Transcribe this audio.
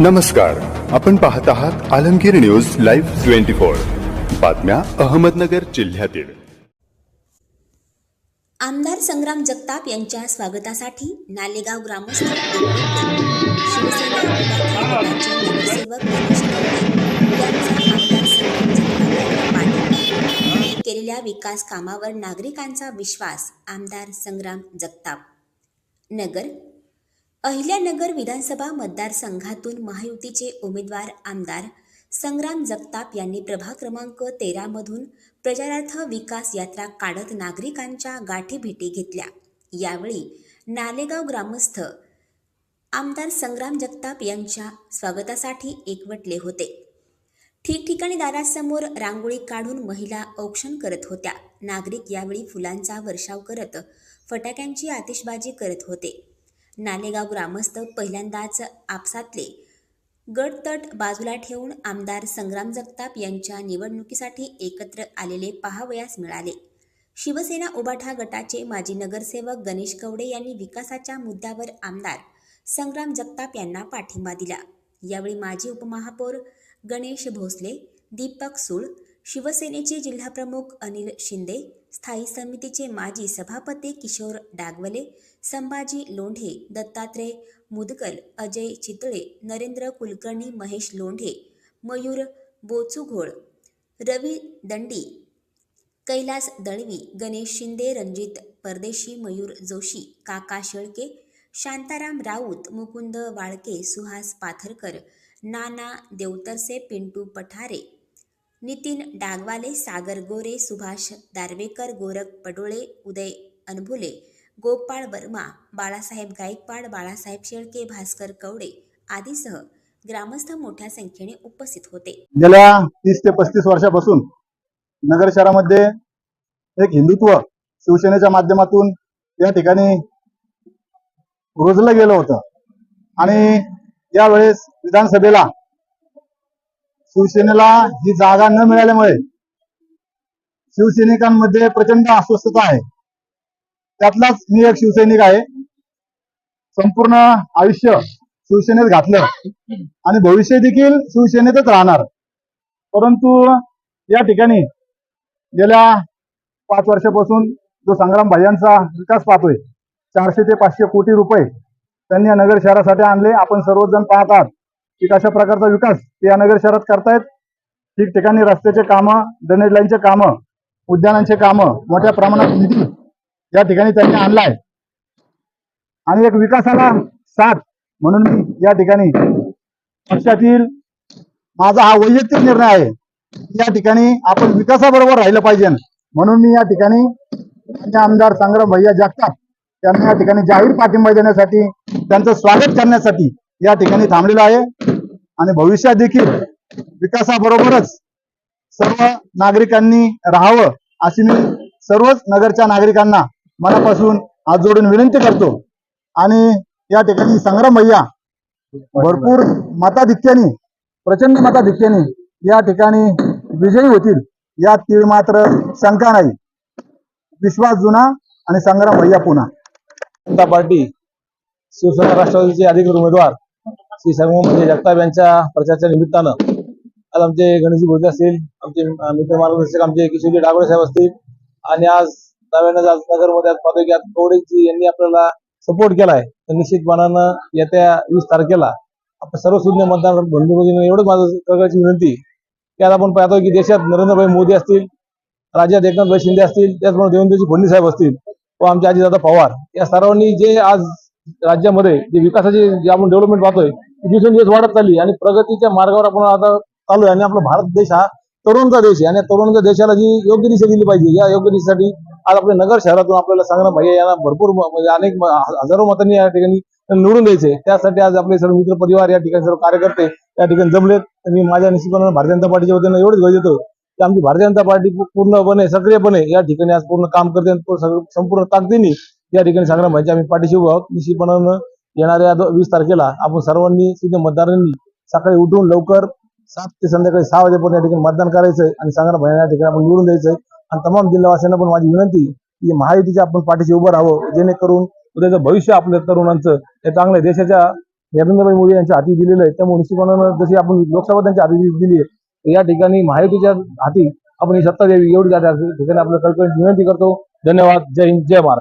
नमस्कार. आपण पाहत आहात Alamgir news live twenty four. बातम्या अहमदनगर जिल्ह्यातील. आमदार संग्राम जगताप यांच्या स्वागतासाठी नालेगाव ग्रामस्थ केलेल्या विकास कामावर नागरिकांचा विश्वास आमदार संग्राम जगताप. नगर अहिल्यानगर विधानसभा मतदारसंघातून महायुतीचे उमेदवार आमदार संग्राम जगताप यांनी प्रभाग क्रमांक तेरामधून प्रचारार्थ विकास यात्रा काढत नागरिकांच्या गाठीभेटी घेतल्या. यावेळी नालेगाव ग्रामस्थ आमदार संग्राम जगताप यांच्या स्वागतासाठी एकवटले होते. ठिकठिकाणी दारासमोर रांगोळी काढून महिला औक्षण करत होत्या. नागरिक यावेळी फुलांचा वर्षाव करत फटाक्यांची आतिषबाजी करत होते. नालेगाव ग्रामस्थ पहिल्यांदाच आपसातले गटतट बाजूला ठेवून आमदार संग्राम जगताप यांच्या निवडणुकीसाठी एकत्र आलेले पाहावयास मिळाले. शिवसेना उबाठा गटाचे माजी नगरसेवक गणेश कवडे यांनी विकासाच्या मुद्द्यावर आमदार संग्राम जगताप यांना पाठिंबा दिला. यावेळी माजी उपमहापौर गणेश भोसले दीपक सुळ शिवसेनेचे जिल्हाप्रमुख अनिल शिंदे स्थायी समितीचे माजी सभापती किशोर डागवले संभाजी लोंढे दत्तात्रय मुदगल अजय चितळे नरेंद्र कुलकर्णी महेश लोंढे मयूर बोचुघोळ रवी दंडी कैलास दळवी गणेश शिंदे रणजित परदेशी मयूर जोशी काका शेळके शांताराम राऊत मुकुंद वाळके सुहास पाथरकर नाना देवतरसे पिंटू पठारे नितीन डागवाले सागर गोरे सुभाष दारवेकर गोरख पडोळे उदय अनभुले गोपाळ वर्मा बाळासाहेब गायकवाड बाळासाहेब शेळके भास्कर कवडे आदीसह ग्रामस्थ मोठ्या संख्येने उपस्थित होते. गेल्या तीस ते पस्तीस वर्षापासून नगर शहरामध्ये एक हिंदुत्व शिवसेनेच्या माध्यमातून या ठिकाणी रुजलं गेलं होतं. आणि यावेळेस विधानसभेला शिवसेनेला ही जागा न मिळाल्यामुळे शिवसैनिकांमध्ये प्रचंड अस्वस्थता आहे. त्यातलाच मी एक शिवसैनिक आहे. संपूर्ण आयुष्य शिवसेनेत घातलं. आणि भविष्य देखील शिवसेनेतच राहणार. परंतु या ठिकाणी गेल्या पाच वर्षापासून जो संग्राम भाईयांचा विकास पाहतोय चारशे ते पाचशे कोटी रुपये त्यांनी या नगर शहरासाठी आणले. आपण सर्वजण पाहत आहात की कशा प्रकारचा विकास ते या नगर शहरात करतायत. ठिकठिकाणी रस्त्याचे कामं ड्रेनेज लाईनचे कामं उद्यानांचे कामं मोठ्या प्रमाणात निधी या ठिकाणी त्यांनी आणलाय. आणि एक विकासाला साथ म्हणून मी या ठिकाणी पक्षातील माझा हा वैयक्तिक निर्णय आहे या ठिकाणी आपण विकासाबरोबर राहिलं पाहिजे. म्हणून मी या ठिकाणी आमदार संग्राम भैया जगताप त्यांना या ठिकाणी जाहीर पाठिंबा देण्यासाठी त्यांचं स्वागत करण्यासाठी या ठिकाणी थांबलेलो आहे. आणि भविष्यात देखील विकासाबरोबरच सर्व नागरिकांनी राहावं अशी मी सर्वच नगरच्या नागरिकांना मनापासून हात जोडून विनंती करतो. आणि या ठिकाणी संग्राम भैया भरपूर मताधिक्याने प्रचंड मताधिक्याने या ठिकाणी विजयी होतील. यात तीळ मात्र शंका नाही. विश्वास जुना आणि संग्राम भैया पुन्हा. जनता पार्टी शिवसेना राष्ट्रवादीचे अधिकृत उमेदवार श्री सर्वमंत्री म्हणजे जगताप यांच्या प्रचाराच्या निमित्तानं. आज आमचे गणेशजी भोसले असतील आमचे मित्र मार्गदर्शक आमचे किशोरजी डागोळे साहेब असतील. आणि आज नव्यानं आज नगरमध्ये आज कवडेजी यांनी आपल्याला सपोर्ट केलाय. तर निश्चितपणानं येत्या वीस तारखेला आपण सर्व सुज्ञ मतदार बंधू एवढंच माझं सरकारची विनंती. की आज आपण पाहतो की देशात नरेंद्रभाई मोदी असतील राज्यात एकनाथभाई शिंदे असतील त्याचबरोबर देवेंद्रजी फडणवीस साहेब असतील व आमचे आजीदादा पवार. या सर्वांनी जे आज राज्यामध्ये जे विकासाची जे आपण डेव्हलपमेंट पाहतोय दिवसेंदिवस वाढत चालली आणि प्रगतीच्या मार्गावर आपण आता चालू आहे आणि आपला भारत देश हा तरुणचा देश आहे. आणि तरुणांच्या देशाला जी योग्य दिशा दिली पाहिजे या योग्य दिशेसाठी आज आपल्या नगर शहरातून आपल्याला सांगणं म्हणजे भैया यांना भरपूर म्हणजे अनेक हजारो मतांनी या ठिकाणी निवडून द्यायचे. त्यासाठी आज आपले सर्व मित्र परिवार या ठिकाणी सर्व कार्यकर्ते या ठिकाणी जमलेत. मी माझ्या निश्चितपणे भारतीय जनता पार्टीच्या वतीनं एवढंच घेऊ देतो की आमची भारतीय जनता पार्टी पूर्णपणे सक्रियपणे या ठिकाणी आज पूर्ण काम करते आणि संपूर्ण ताकदीने या ठिकाणी सांगणं भाईच्या आम्ही पाठीशी उभा आहोत. निश्चितपणानं येणाऱ्या वीस तारखेला आपण सर्वांनी सुद्धा मतदारांनी सकाळी उठून लवकर सात ते संध्याकाळी सहा वाजेपर्यंत या ठिकाणी मतदान करायचंय आणि संग्राम म्हणजे भाई या ठिकाणी आपण निवडून द्यायचंय. आणि तमाम जिल्हावासियांना पण माझी विनंती की महायुतीच्या आपण पाठीशी उभं राहावं जेणेकरून उद्याचं भविष्य आपल्या तरुणांचं हे चांगलं आहे. देशाच्या नरेंद्रभाई मोदी यांच्या हाती दिलेलं आहे. त्यामुळे निश्चितपणानं जशी आपण लोकसभा त्यांच्या हाती दिली आहे तर या ठिकाणी महायुतीच्या हाती आपण ही सत्ता द्यावी एवढी त्या ठिकाणी आपल्या कळकळीची विनंती करतो. धन्यवाद. जय हिंद. जय महाराष्ट्र.